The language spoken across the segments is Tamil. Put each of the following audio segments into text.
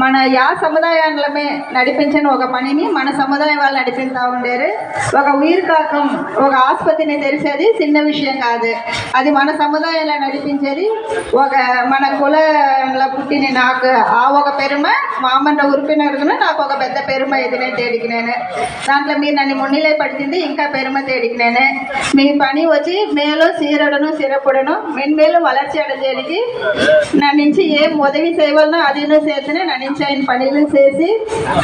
మన యా సముదాయంలోమే నడిపించిన ఒక పనిని మన సముదాయం వాళ్ళు నడిపిస్తూ ఉండేరు ఒక ఉయిర్కాకం ఒక ఆసుపత్రిని తెరిచేది చిన్న విషయం కాదు అది మన సముదాయంలో నడిపించేది ఒక మన కులంలో పుట్టిన నాకు ఆ ఒక పెరుమ మామన్న ఉరిపినరుగున నాకు ఒక పెద్ద పెరుమ ఎదినే తేడికినాను దాంట్లో మీరు నన్ను మున్నిలే పడుతుంది ఇంకా పెరుమ తేడికినాను మీ పని వచ్చి మేలు సీరడను సిరపుడను மென்மேலும் வளர்ச்சி அடைஞ்சேனிக்கு நான் నుంచి ఏం ఉదవి సేవలను అదిను చేతనే నా సాధించలేని పనులు చేసి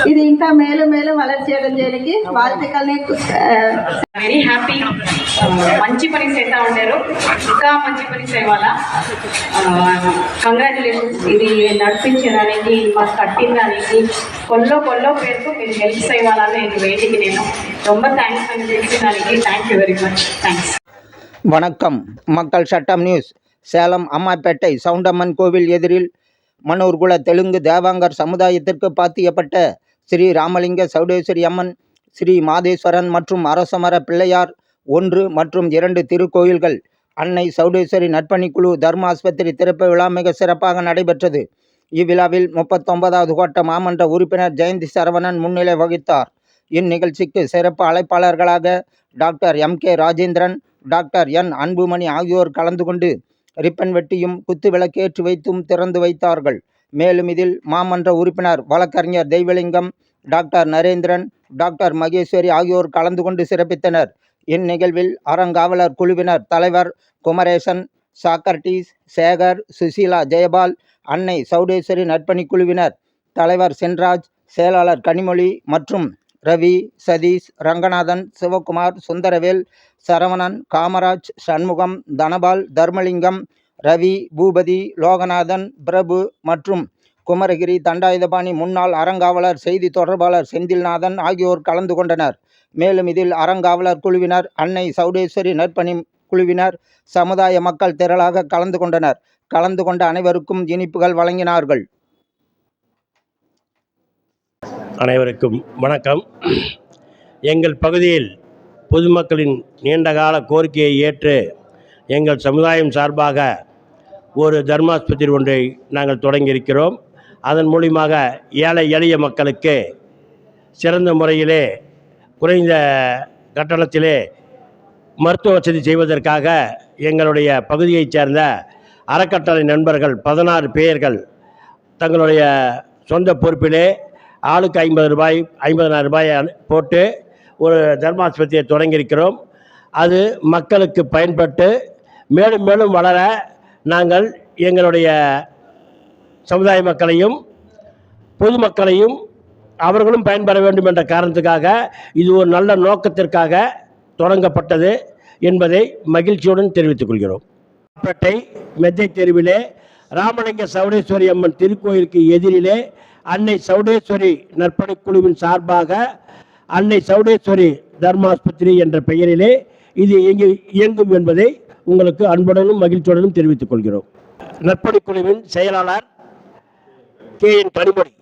ఇది ఇంకా మేలు మేలు వలర్ చేయడం జరిగి వార్తకల్ని వెరీ హ్యాపీ మంచి పని చేస్తా ఉండారు. ఇంకా మంచి పని చేయాలా? కంగ్రాచులేషన్స్ ఇది నడిపించడానికి మాకు కట్టిందానికి కొల్లో కొల్లో పేరుతో మీరు హెల్ప్ చేయాలని నేను వేటికి నేను ரொம்ப థ్యాంక్స్ అని తెలిసినానికి thank you very much thanks வணக்கம் மக்கள் சட்டம் நியூஸ் சேலம் அம்மாப்பேட்டை சவுண்டம்மன் கோவில் எதிரில் மனூர்குல தெலுங்கு தேவாங்கர் சமுதாயத்திற்கு பாத்தியப்பட்ட ஸ்ரீ ராமலிங்க சௌடேஸ்வரி அம்மன் ஸ்ரீ மாதேஸ்வரன் மற்றும் அரசமர பிள்ளையார் ஒன்று மற்றும் இரண்டு திருக்கோயில்கள். அன்னை சௌடேஸ்வரி நற்பணிக்குழு தர்ம ஆஸ்பத்திரி திறப்பு விழா மிக சிறப்பாக நடைபெற்றது. இவ்விழாவில் முப்பத்தொன்பதாவது கோட்ட மாமன்ற உறுப்பினர் ஜெயந்தி சரவணன் முன்னிலை வகித்தார். இந்நிகழ்ச்சிக்கு சிறப்பு அழைப்பாளர்களாக doctor M K Rajendran doctor N Anbumani ஆகியோர் கலந்து கொண்டு ரிப்பன் வெட்டியும் குத்துவிளக்கேற்றி வைத்தும் திறந்து வைத்தார்கள். மேலும் இதில் மாமன்ற உறுப்பினர் வழக்கறிஞர் தெய்வலிங்கம் டாக்டர் நரேந்திரன் டாக்டர் மகேஸ்வரி ஆகியோர் கலந்து கொண்டு சிறப்பித்தனர். இந்நிகழ்வில் அறங்காவலர் குழுவினர் தலைவர் குமரேசன் சாக்கர்டீஸ் சேகர் சுசீலா ஜெயபால் அன்னை சௌடேஸ்வரி நற்பணி குழுவினர் தலைவர் சென்ராஜ் செயலாளர் கனிமொழி மற்றும் ரவி சதீஷ் ரங்கநாதன் சிவகுமார் சுந்தரவேல் சரவணன் காமராஜ் சண்முகம் தனபால் தர்மலிங்கம் ரவி பூபதி லோகநாதன் பிரபு மற்றும் குமரகிரி தண்டாயுதபாணி முன்னாள் அறங்காவலர் செய்தி தொடர்பாளர் செந்தில்நாதன் ஆகியோர் கலந்து கொண்டனர். மேலும் இதில் அறங்காவலர் குழுவினர் அன்னை சௌடேஸ்வரி நற்பணி குழுவினர் சமுதாய மக்கள் திரளாக கலந்து கொண்டனர். கலந்து கொண்ட அனைவருக்கும் இனிப்புகள் வழங்கினார்கள். அனைவருக்கும் வணக்கம். எங்கள் பகுதியில் பொதுமக்களின் நீண்டகால கோரிக்கையை ஏற்று எங்கள் சமுதாயம் சார்பாக ஒரு தர்மாஸ்பத்திரி ஒன்றை நாங்கள் தொடங்கியிருக்கிறோம். அதன் மூலியமாக ஏழை எளிய மக்களுக்கு சிறந்த முறையிலே குறைந்த கட்டணத்திலே மருத்துவ வசதி செய்வதற்காக எங்களுடைய பகுதியைச் சேர்ந்த அறக்கட்டளை நண்பர்கள் பதினாறு பேர்கள் தங்களுடைய சொந்த பொறுப்பிலே ஆளுக்கு ஐம்பது ரூபாய் ஐம்பதனாயிரம் ரூபாய் போட்டு ஒரு தர்மாஸ்பத்திரியை தொடங்கியிருக்கிறோம். அது மக்களுக்கு பயன்பட்டு மேலும் மேலும் வளர நாங்கள் எங்களுடைய சமுதாய மக்களையும் பொதுமக்களையும் அவர்களும் பயன்பெற வேண்டும் என்ற காரணத்துக்காக இது ஒரு நல்ல நோக்கத்திற்காக தொடங்கப்பட்டது என்பதை மகிழ்ச்சியுடன் தெரிவித்துக் கொள்கிறோம். பேட்டை மெத்தை தெருவிலே ராமலிங்க சவடேஸ்வரி அம்மன் திருக்கோயிலுக்கு எதிரிலே அன்னை சவுடேஸ்வரி நற்பணி சார்பாக அன்னை சவுடேஸ்வரி தர்மாஸ்பத்திரி என்ற பெயரிலே இது இயங்கி இயங்கும் என்பதை உங்களுக்கு அன்புடனும் மகிழ்ச்சியுடனும் தெரிவித்துக் கொள்கிறோம். நற்பணி செயலாளர் கே என் கனிமொழி